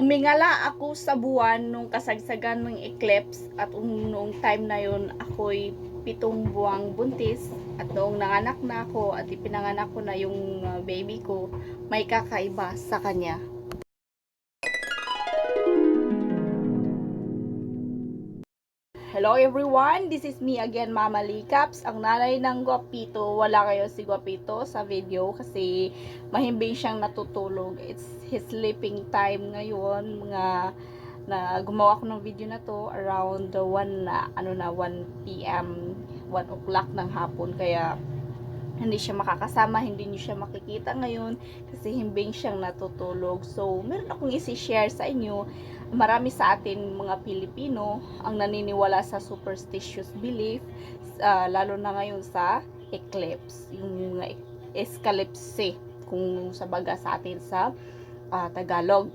tumingala ako sa buwan nung kasagsagan ng eclipse at um, noong time na yun ako'y pitong buwang buntis. At noong nanganak na ako at ipinanganak ko na yung uh, baby ko may kakaiba sa kanya Hello everyone, this is me again Mama Likaps, ang nanay ng Guapito. Wala kayo si Guapito sa video kasi mahimbing siyang natutulog. It's his sleeping time ngayon. Mga na gumawa ko ng video na to around the 1 na ano na 1 PM, 1 o'clock ng hapon kaya hindi siya makakasama, hindi niyo siya makikita ngayon kasi himbing siyang natutulog. So, meron akong isi-share sa inyo. Marami sa atin mga Pilipino ang naniniwala sa superstitious belief, ah, lalo na ngayon sa eclipse, yung mga escalipse kung sa baga sa atin sa ah, Tagalog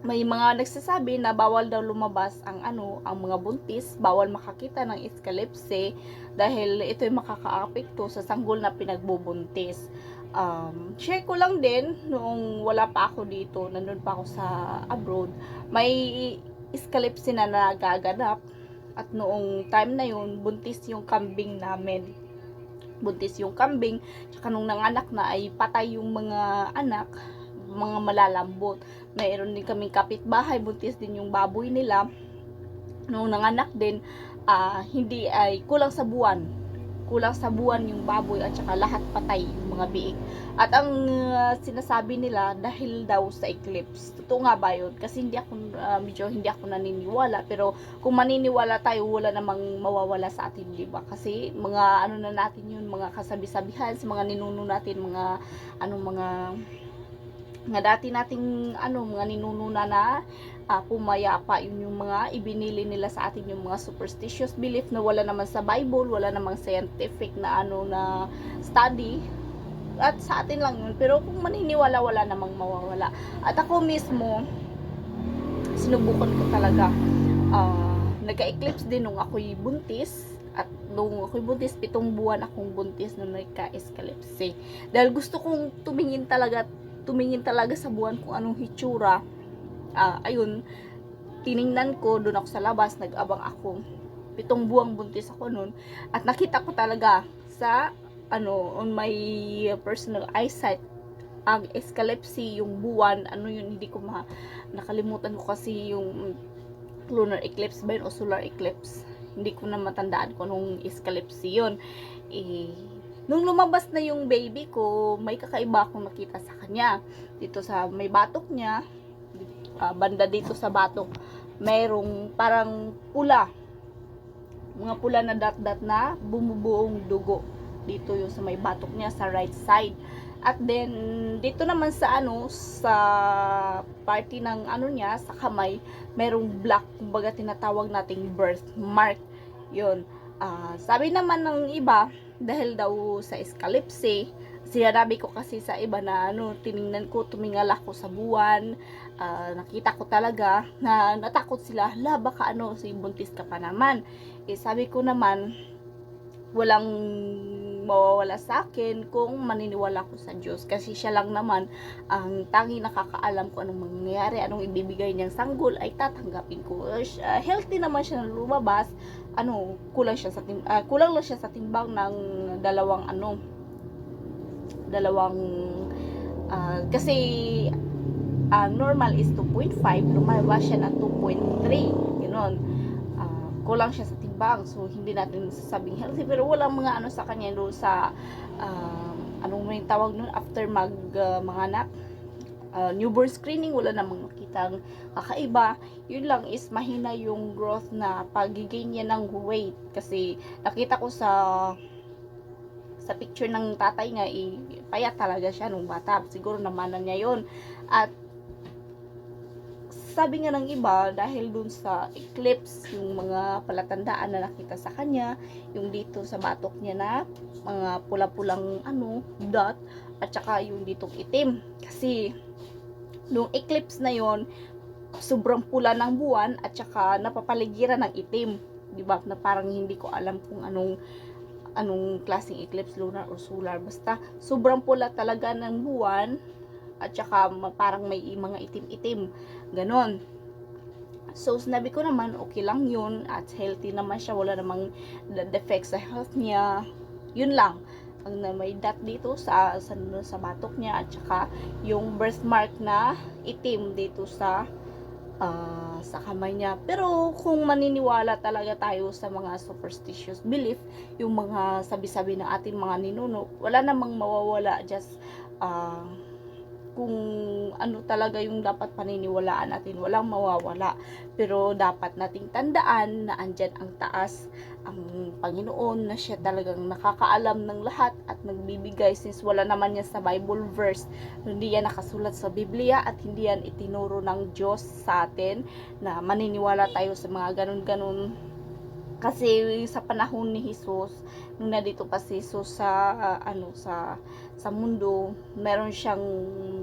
may mga nagsasabi na bawal daw lumabas ang ano, ang mga buntis, bawal makakita ng escalipse dahil ito ay makakaapekto sa sanggol na pinagbubuntis. Um, share ko lang din noong wala pa ako dito, nandun pa ako sa abroad, may escalipse na nagaganap at noong time na yun, buntis yung kambing namin. Buntis yung kambing, tsaka nung nanganak na ay patay yung mga anak, mga malalambot. Mayroon din kaming kapitbahay, buntis din yung baboy nila. Nung nanganak din, ah, hindi ay kulang sa buwan. Kulang sa buwan yung baboy at saka lahat patay yung mga biik. At ang ah, sinasabi nila dahil daw sa eclipse. Totoo nga ba yun? Kasi hindi ako, ah, medyo hindi ako naniniwala. Pero kung maniniwala tayo, wala namang mawawala sa atin, di ba? Kasi mga ano na natin yun, mga kasabi-sabihan, sa mga ninuno natin, mga ano mga nga dati nating ano mga ninununa na ah, pumayapa yun yung mga ibinili nila sa atin yung mga superstitious belief na wala naman sa Bible wala namang scientific na ano na study. At sa atin lang yun. Pero kung maniniwala wala namang mawawala. At ako mismo sinubukan ko talaga ah, nagka-eclipse din nung ako'y buntis. At nung ako'y buntis, pitong buwan akong buntis nung nagka-escalipse. Dahil gusto kong tumingin talaga tumingin talaga sa buwan kung anong hitsura. Ah, ayun, tiningnan ko doon ako sa labas, nag-abang ako. Pitong buwang buntis ako noon at nakita ko talaga sa ano on my personal eyesight ang escalipse yung buwan ano yun hindi ko ma nakalimutan ko kasi yung lunar eclipse ba yun o solar eclipse hindi ko na matandaan kung anong escalipse yun eh Nung lumabas na yung baby ko, may kakaiba akong nakita sa kanya. Dito sa may batok niya, ah, banda dito sa batok, mayroong parang pula. Mga pula na dot-dot na bumubuong dugo. Dito yung sa may batok niya sa right side. At then dito naman sa ano sa party ng ano niya sa kamay, merong black kumbaga tinatawag nating birthmark. 'Yun. Ah, sabi naman ng iba, dahil daw sa escalipse, sinabi ko kasi sa iba na ano, tiningnan ko, tumingal ako sa buwan, ah, nakita ko talaga na natakot sila, hala baka ano, si buntis ka pa naman. Eh, sabi ko naman, walang mawawala sa akin kung maniniwala ko sa Diyos. Kasi siya lang naman ang tangi nakakaalam kung anong mangyayari anong ibibigay niyang sanggol ay tatanggapin ko. Uh, healthy naman siya na lumabas. Ano kulang siya sa tim ah, kulang lang siya sa timbang ng dalawang ano dalawang ah, kasi ang normal is 2.5 lumabas siya ng 2.3 ganoon kulang siya sa timbang so hindi natin sasabing healthy. Pero walang mga ano sa kanya doon sa ah, anong may tawag nun after mag ah, mga anak ah, newborn screening wala namang makitang kakaiba. Yun lang is mahina yung growth na pagiging niya ng weight. Kasi nakita ko sa sa picture ng tatay nga eh, payat talaga siya nung bata. Siguro namanan niya yon at sabi nga ng iba dahil dun sa eclipse yung mga palatandaan na nakita sa kanya yung dito sa batok niya na mga pula-pulang ano dot at saka yung ditong itim. Kasi nung eclipse na yon sobrang pula ng buwan at saka napapaligiran ng itim. Di ba? Na parang hindi ko alam kung anong anong klaseng eclipse lunar or solar. Basta sobrang pula talaga ng buwan at saka parang may mga itim-itim. Ganon. So, sinabi ko naman, okay lang yun at healthy naman siya, wala namang de- defect sa health niya. Yun lang. Ang na may dot dito sa, sa, sa batok niya at saka yung birthmark na itim dito sa ah, sa kamay niya. Pero kung maniniwala talaga tayo sa mga superstitious belief, yung mga sabi-sabi ng ating mga ninuno, wala namang mawawala. Just ah, kung ano talaga yung dapat paniniwalaan natin, walang mawawala. Pero dapat nating tandaan na andyan ang taas, ang Panginoon na siya talagang nakakaalam ng lahat at nagbibigay since wala naman yan sa Bible verse. Hindi yan nakasulat sa Biblia at hindi yan itinuro ng Diyos sa atin na maniniwala tayo sa mga ganun-ganun kasi sa panahon ni Jesus nung nandito pa si Jesus sa ah, ano sa sa mundo meron siyang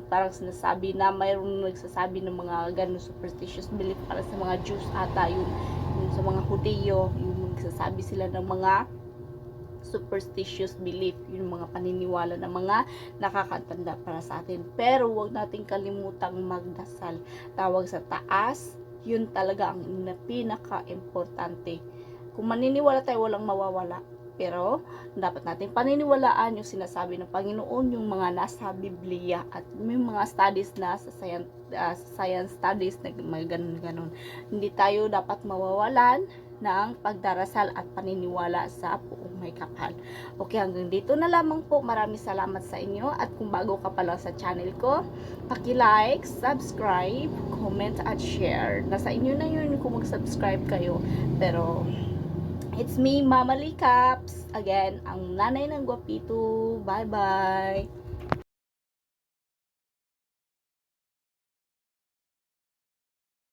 parang sinasabi na mayroong nagsasabi ng mga ganun superstitious belief para sa mga Jews ata yun, yung sa mga Hudeo yung nagsasabi sila ng mga superstitious belief yung mga paniniwala ng mga nakakatanda para sa atin. Pero wag nating kalimutang magdasal. Tawag sa taas yun talaga ang pinaka-importante kung maniniwala tayo walang mawawala pero dapat natin paniniwalaan yung sinasabi ng Panginoon yung mga nasa Biblia at may mga studies na sa science, sa science studies na mga ganun-ganun hindi tayo dapat mawawalan ng pagdarasal at paniniwala sa puong may kapal. Okay, hanggang dito na lamang po. Maraming salamat sa inyo. At kung bago ka pa lang sa channel ko, paki-like, subscribe, comment, at share. Nasa inyo na yun kung mag-subscribe kayo. Pero, it's me, Mama Lee Caps. Again, ang nanay ng gwapito. Bye-bye!